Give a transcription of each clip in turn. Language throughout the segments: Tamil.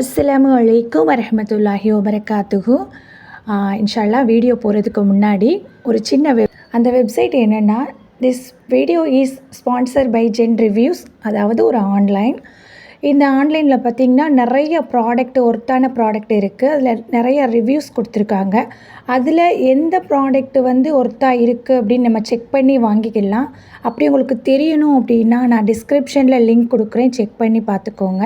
அஸ்ஸலாமு அலைக்கும் வரமத்துல்லாஹி வபரகாத்துஹு. இன்ஷால்லா வீடியோ போகிறதுக்கு முன்னாடி ஒரு சின்ன வெப் அந்த வெப்சைட் என்னென்னா this video is sponsor by Zen Reviews அதாவது ஒரு ஆன்லைன். இந்த ஆன்லைனில் பார்த்திங்கன்னா நிறைய ப்ராடக்ட் ஒர்த்தான ப்ராடக்ட் இருக்குது அதில் நிறைய ரிவ்யூஸ் கொடுத்துருக்காங்க. அதில் எந்த ப்ராடக்ட் வந்து ஒர்த்தாக இருக்குது அப்படின்னு நம்ம செக் பண்ணி வாங்கிக்கலாம். அப்படி உங்களுக்கு தெரியணும் அப்படின்னா நான் டிஸ்கிரிப்ஷனில் லிங்க் கொடுக்குறேன். செக் பண்ணி பார்த்துக்கோங்க.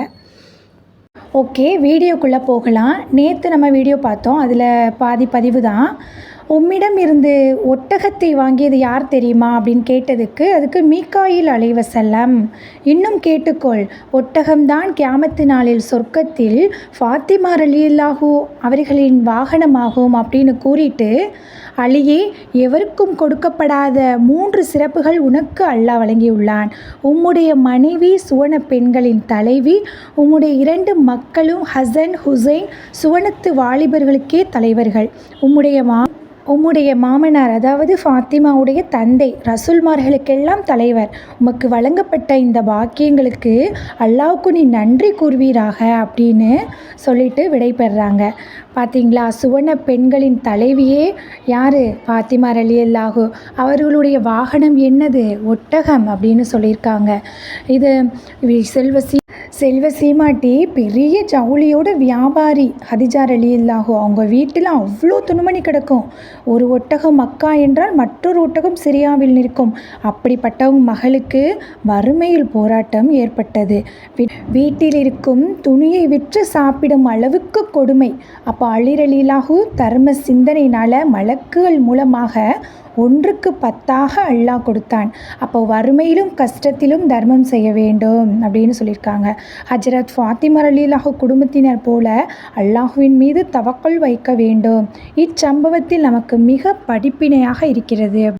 ஓகே வீடியோக்குள்ளே போகலாம். நேற்று நம்ம வீடியோ பார்த்தோம். அதில் பாதி பதிவு தான். உம்மிடம் இருந்து ஒட்டகத்தை வாங்கியது யார் தெரியுமா? அப்படின்னு கேட்டதுக்கு அதுக்கு மீக்காயில் அலைவசல்லம் இன்னும் கேட்டுக்கொள் ஒட்டகம்தான் கியாமத்து நாளில் சொர்க்கத்தில் ஃபாத்திமா ரலியல்லாஹூ அவர்களின் வாகனமாகும் அப்படின்னு கூறிட்டு அலியே எவருக்கும் கொடுக்கப்படாத மூன்று சிறப்புகள் உனக்கு அல்லாஹ் வழங்கியுள்ளான். உம்முடைய மனைவி சுவன பெண்களின் தலைவி உம்முடைய இரண்டு மக்களும் ஹசன் ஹுசைன் சுவனத்து வாலிபர்களுக்கே தலைவர்கள். உம்முடைய மா உம்முடைய மாமனார் அதாவது ஃபாத்திமாவுடைய தந்தை ரசூல்மார்களுக்கெல்லாம் தலைவர். உமக்கு வழங்கப்பட்ட இந்த பாக்கியங்களுக்கு அல்லாவுக்கு நீ நன்றி கூறுவீராக அப்படின்னு சொல்லிட்டு விடைபெறாங்க பார்த்தீங்களா சுவன பெண்களின் தலைவியே யார்? ஃபாத்திமா அலி அல்லாஹு அவர்களுடைய வாகனம் என்னது? ஒட்டகம் அப்படின்னு சொல்லியிருக்காங்க. இது செல்வசி செல்வ சீமாட்டி பெரிய ஜவுளியோட வியாபாரி. ஹதிஜார் அலி இல்லாஹோ அவங்க வீட்டில் அவ்வளோ துணிமணி கிடக்கும். ஒரு ஒட்டகம் மக்கா என்றால் மற்றொரு ஒட்டகம் சிரியாவில் நிற்கும். அப்படிப்பட்டவங்க மகளுக்கு வறுமையில் போராட்டம் ஏற்பட்டது. வீட்டில் இருக்கும் துணியை விற்று சாப்பிடும் அளவுக்கு கொடுமை. அப்போ அலிரலீலாகு தர்ம சிந்தனையினால் மலக்குகள் மூலமாக ஒன்றுக்கு பத்தாக அல்லாஹ் கொடுத்தான். அப்போ வறுமையிலும் கஷ்டத்திலும் தர்மம் செய்ய வேண்டும் அப்படின்னு சொல்லியிருக்காங்க. ஹஜரத் ஃபாத்திமர் அலிலாஹு குடும்பத்தினர் போல அல்லாஹுவின் மீது தவக்கல் வைக்க வேண்டும். இச்சம்பவத்தில் நமக்கு மிக படிப்பினையாக இருக்கிறது.